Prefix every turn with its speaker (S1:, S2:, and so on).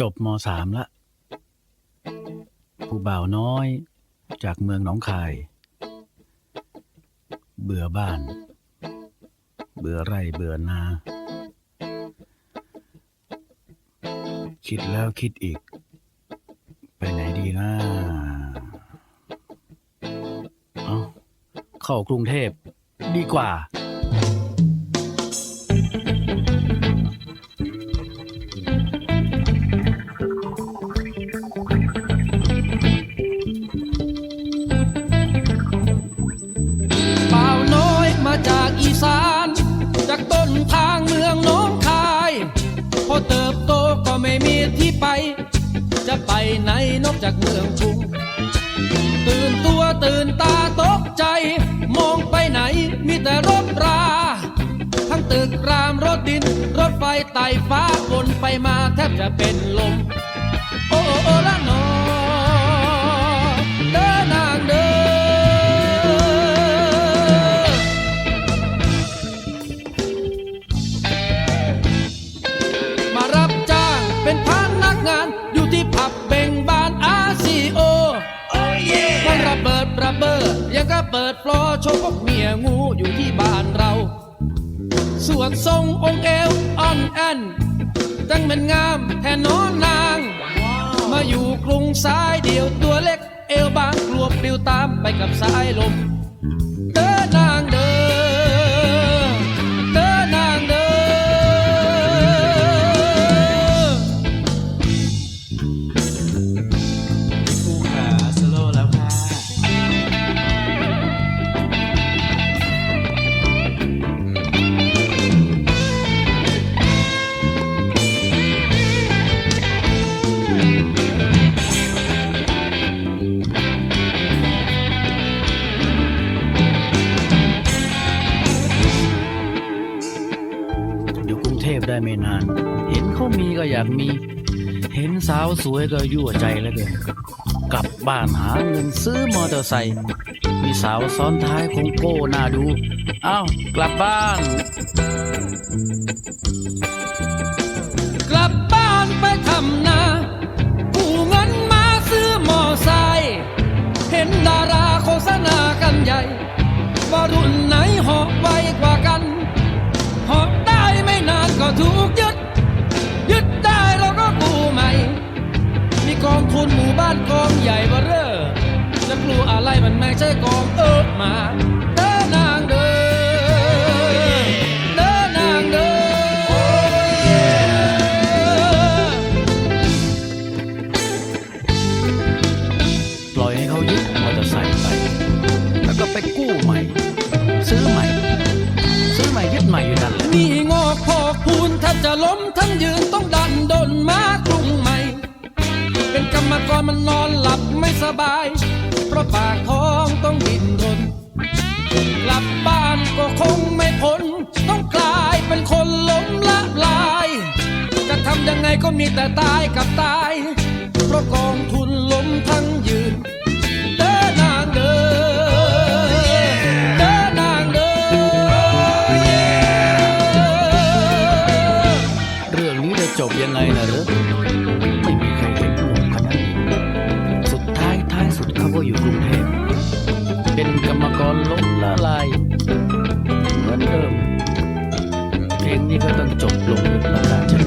S1: จบมสามละ ผู้บ่าวน้อยจากเมืองหนองคาย เบื่อบ้าน เบื่อไร่เบื่อนา คิดแล้วคิดอีก ไปไหนดีนะเอาเข้ากรุงเทพดีกว่า
S2: ไปไหนนอกจากเมืองกรุงตื่นตัวตื่นตาตกใจ มองไปไหนมีแต่รถรา ทั้งตึกรามรถดิน รถไฟไต่ฟ้าวนไปมาแทบจะเป็นลม เปิดฟลอโชว์พวกเมียงูอยู่ที่บ้านเรา ส่วนทรงองค์เอวอ่อนแอนตั้งเป็นงามแทนน้อนนาง มาอยู่กรุงสายเดียวตัวเล็กเอวบางกลัวปลิวตามไปกับสายลม
S1: ได้ไม่นาน เห็นเขามีก็อยากมี เห็นสาวสวยก็ยั่วใจแล้วเกินกลับบ้านหาเงินซื้อมอเตอร์ไซค์มีสาวซ้อนท้ายคงโก้หน้าดู เอ้ากลับบ้าน
S2: กลับบ้านไปทำนากู้เงินมาซื้อมอไซค์เห็นดาราโฆษณากันใหญ่ว่ารุ่น บ้านกองใหญ่เบ้อเร่อจะกลัวอะไรมันไม่งใช่กองเอิบมาเดินนางเดินเดินนางเดิน
S1: ปล่อยให้เขายึดมอเตอร์ไซค์ไป แล้วก็ไปกู้ใหม่ ซื้อใหม่ ซื้อใหม่ยึดใหม่อยู่นั่นแหละ
S2: นี่งอกพอกพูนแทบจะล้มทั้งยืนต้องดัน เป็นกรรมกรมันนอนหลับไม่สบาย เพราะปากท้องต้องดิ้นรนกลับบ้านก็คงไม่พ้นต้องกลายเป็นคนล้มละลาย จะทำยังไงก็มีแต่ตายกับตาย เพราะกองทุนล้มทั้งยืนเดินนางเดินเดินนางเดิน
S1: เรื่องนี้จะจบยังไงนะหรือ เหมือนเดิมเพลงนี้ก็ต้องจบลงด้วยประกาศช